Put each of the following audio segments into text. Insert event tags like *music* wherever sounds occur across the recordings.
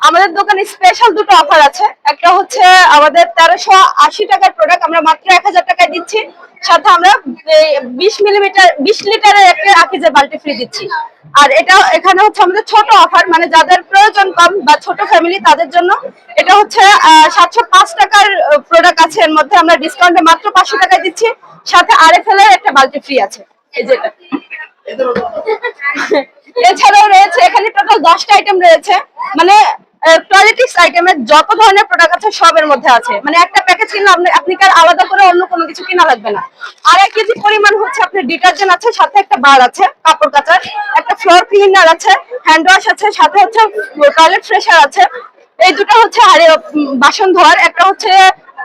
আমাদের দোকানে স্পেশাল দুটো অফার আছে। একটা হচ্ছে আমাদের তেরোশো আশি টাকার প্রোডাক্ট আমরা মাত্র এক হাজার টাকায় দিচ্ছি। সাথে আমরা বিশ মিলিমিটার বিশ লিটারের একটা আকিজের বাল্টি ফ্রি দিচ্ছি। আর এটা এখানে হচ্ছে আমাদের ছোট অফার মানে যাদের প্রয়োজন কম বা ছোট ফ্যামিলি তাদের জন্য এটা হচ্ছে সাতশো পাঁচ টাকার প্রোডাক্ট আছে। এর মধ্যে আমরা ডিসকাউন্টে মাত্র পাঁচশো টাকায় দিচ্ছি। সাথে আরএফএল এর একটা বাল্টি ফ্রি আছে। এই যেটা *laughs* এছাড়াও রয়েছে, এখানে টোটাল দশটা আইটেম রয়েছে। মানে যত ধরনের প্রোডাক্ট আছে সবের মধ্যে আছে। মানে একটা প্যাকেজ কিনলে আপনি আপনি আর আলাদা করে অন্য কোনো কিছু কিনা লাগবে না। আর এক কেজি পরিমাণ হচ্ছে আপনার ডিটারজেন্ট আছে, সাথে একটা বার আছে, কাপড় কাচার। একটা ফ্লোর ক্লিনার আছে হ্যান্ড ওয়াশ আছে, সাথে হচ্ছে টয়লেট ফ্রেশার আছে। এই দুটো হচ্ছে বাসন ধোয়ার। একটা হচ্ছে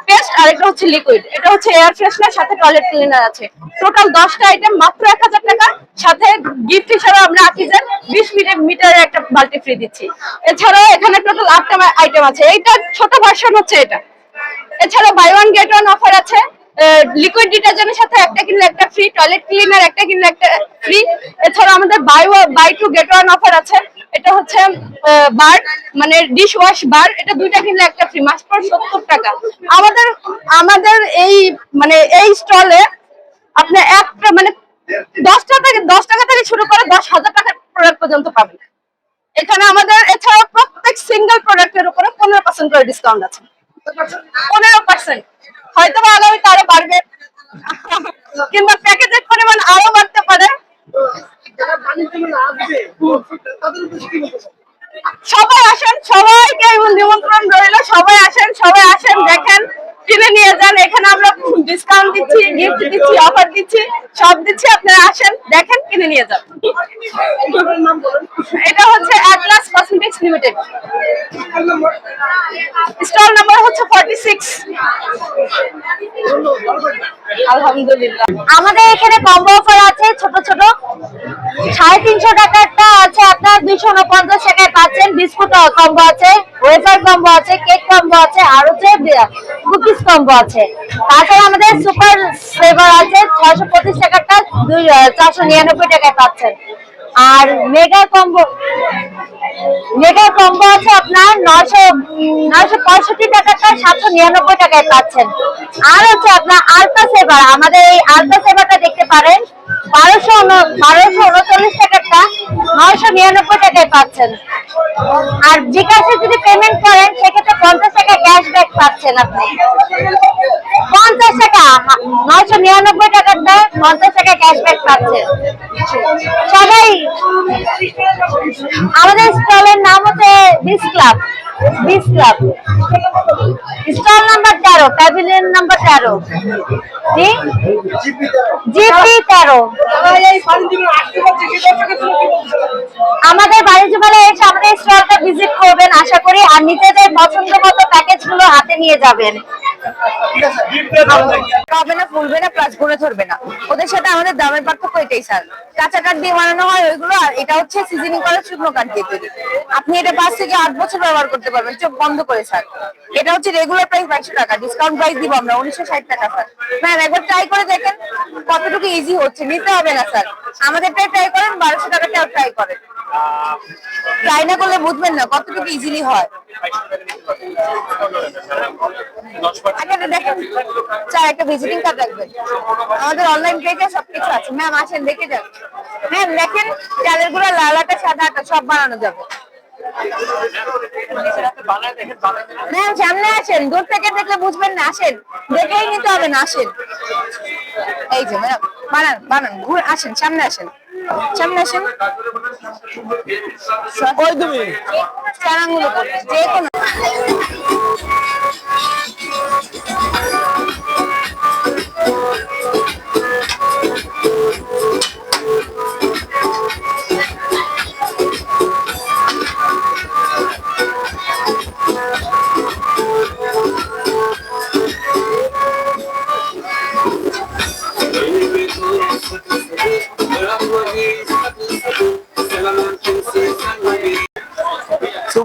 পেস্ট আর একটা হচ্ছে লিকুইড এটা হচ্ছে এয়ার ফ্রেশনার সাথে টয়লেট ক্লিনার আছে। টোটাল দশটা আইটেম মাত্র এক হাজার টাকা। সাথে গিফট হিসাবে আমরা আকিজের বিশ মিটার মিটারের একটা বাল্টি ফ্রি দিচ্ছি। এছাড়াও এখানে টোটাল আটটা আইটেম আছে। এইটা ছোট ভার্সন হচ্ছে এটা। এছাড়া buy one get one offer আছে। লিকুইড ডিটারজেন্টের সাথে একটা কিনলে একটা ফ্রি টয়লেট ক্লিনার একটা কিনলে একটা ফ্রি এছাড়া আমাদের buy buy two get one offer আছে। এটা হচ্ছে বার মানে ডিশ ওয়াশ বার, এটা দুইটা কিনলে একটা ফ্রি মাত্র সত্তর টাকা। আমাদের আমাদের এই মানে এই স্টলে আপনি একটা মানে দশ টাকা থেকে, দশ টাকা থেকে শুরু করে দশ হাজার টাকার প্রোডাক্ট পর্যন্ত পাবেন। এখানে আমাদের এছাড়া প্রত্যেক সিঙ্গেল প্রোডাক্টের উপরে পনেরো পার্সেন্ট করে ডিসকাউন্ট আছে। পনেরো পার্সেন্ট হয়তো বা আগামীতে আরও বাড়বে। কিংবা প্যাকেজের পরিমাণ আরও বাড়তে পারে। সবাই আসেন সবাইকে নিমন্ত্রণ রইল। সবাই আসেন সবাই আসেন দেখেন কিনে নিয়ে যান। এখানে আমরা ডিসকাউন্ট দিচ্ছি গিফট দিচ্ছি অফার দিচ্ছি সব দিচ্ছি আপনারা আসেন দেখেন কিনে নিয়ে যান। এটা হচ্ছে Atlas cosmetics limited stall number হচ্ছে ফর্টি সিক্স ধন্যবাদ ভালো থাকবেন। আলহামদুলিল্লাহ। আমাদের এখানে কম্বো অফার আছে ছোট ছোট। সাড়ে তিনশো টাকারটা আছে আপনার, দুইশো উনপঞ্চাশ টাকায় পাচ্ছেন। বিস্কুট কম্বো আছে, ওয়েফার কম্বো আছে, কেক কম্বো আছে, আর হচ্ছে কুকিজ কম্বো আছে। তাছাড়া আমাদের সুপার ফ্লেভার আছে, ছয়শো পঁচিশ টাকারটা, দুই চারশো নিরানব্বই টাকায় পাচ্ছেন। আর মেগা কম্বো মেগা কম্বো আছে আপনার নয়শো নয়শো পঁয়ষট্টি টাকাটা সাতশো নিরানব্বই টাকায় পাচ্ছেন। আর হচ্ছে আপনার আলতা সেবার আমাদের এই আলতা সেবাটা দেখতে পারেন। পাচ্ছেন। আর বিকাশে যদি পেমেন্ট করেন সেক্ষেত্রে পঞ্চাশ টাকা ক্যাশব্যাক পাচ্ছেন আপনি। নিরানব্বই টাকাটা পঞ্চাশ টাকা ক্যাশব্যাক পাচ্ছেন সবাই, আমাদের স্টলের নাম হচ্ছে Biz Club Biz Club stall number তেরো প্যাভিলিয়ন নাম্বার তেরো। জিপি তেরো? আমাদের বাণিজ্য মেলায় এসে আমাদের স্টলটা ভিজিট করবেন, আশা করি। আর নিজেদের পছন্দ মতো প্যাকেজগুলো হাতে নিয়ে যাবেন। ওদের সাথে আমাদের দামের পার্থক্য এটাই স্যার কাঠ দিয়ে বানানো হয় এটা হচ্ছে শুকনো কাঠ দিয়ে আপনি এটা পাঁচ থেকে আট বছর ব্যবহার করতে পারবেন, চোখ বন্ধ করে এটা হচ্ছে রেগুলার প্রাইস টাকা দিব আমরা, উনিশশো ষাট টাকা স্যার একবার ট্রাই করে দেখেন, কতটুকু ইজি হচ্ছে, নিতে হবে না স্যার আমাদেরটাই ট্রাই করেন, বারোশো টাকাটাও ট্রাই করেন। ট্রাই না করলে বুঝবেন না কতটুকু ইজিলি হয়। স্যার, একটা ভিজিটিং কার্ড রাখবেন। আমাদের অনলাইন পেজে সবকিছু আছে। ম্যাম আসেন, দেখে যান। ম্যাম দেখেন চালের গুঁড়া লালাটা সাদাটা সব বানানো যাবে। ম্যাম সামনে আসেন। দূর থেকে দেখলে বুঝবেন না। আসেন। দেখেই নিতে হবে না। আসেন। এই যে ম্যাম বানান বানান। ঘুরে, আসেন, সামনে আসেন। সামনে আসেন। ওই তুমি। চারাঙ্গুলো যে কোনো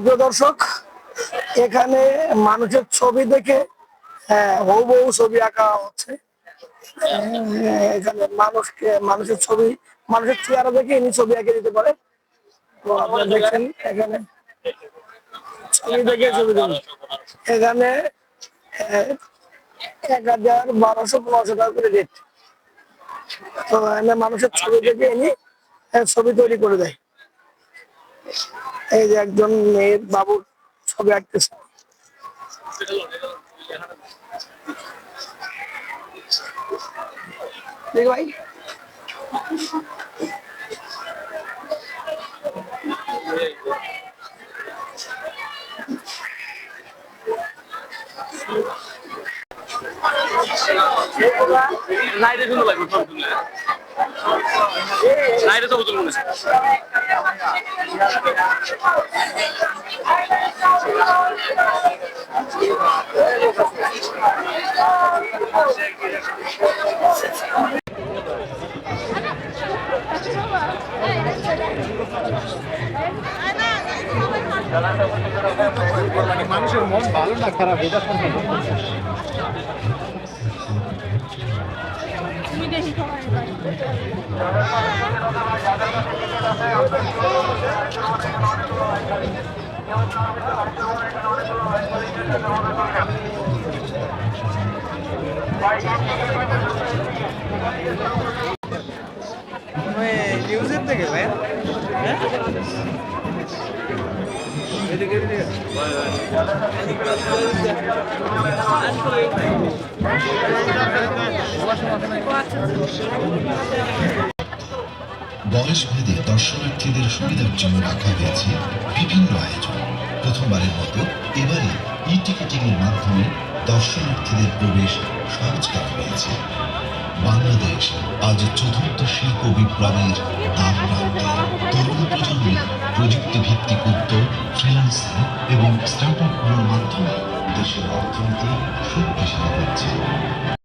সুপ্রিয় দর্শক এখানে মানুষের ছবি দেখে হ্যাঁ হুবহু ছবি আঁকা হচ্ছে। হ্যাঁ, এখানে মানুষকে মানুষের ছবি মানুষের চেহারা দেখে ইনি ছবি এঁকে দিতে পারে তো আপনারা দেখছেন এখানে ছবি দেখে ছবি দেখুন এখানে আহ, এক হাজার বারোশো পনেরোশো টাকা করে রেট তো এখানে মানুষের ছবি দেখে আহ, ছবি তৈরি করে দেয়। এই যে একজন মেয়ের বাবুর ছবি আঁকতেছে। দেখ ভাই। সুন্দর লাগবে ছবি তুললে লাইটে ছবি তুলবো মানুষের মন ভালো না খারাপ এটা নিউজের থেকে ভাই এদিকে বয়স ভেদে দর্শনার্থীদের সুবিধার জন্য রাখা হয়েছে বিভিন্ন আয়োজন। প্রথমবারের মতো এবারে ই টিকিটিং এর মাধ্যমে দর্শনার্থীদের প্রবেশ সহজ করা হয়েছে। বাংলাদেশ আজ চতুর্থ শিল্প বিপ্লবের দ্বার প্রান্তে তরুণ প্রজন্মের প্রযুক্তি ভিত্তিক উদ্যোগ ফ্রিল্যান্সিং এবং স্টার্ট আপগুলোর মাধ্যমে দেশের অর্থনীতি শক্তিশালী হচ্ছে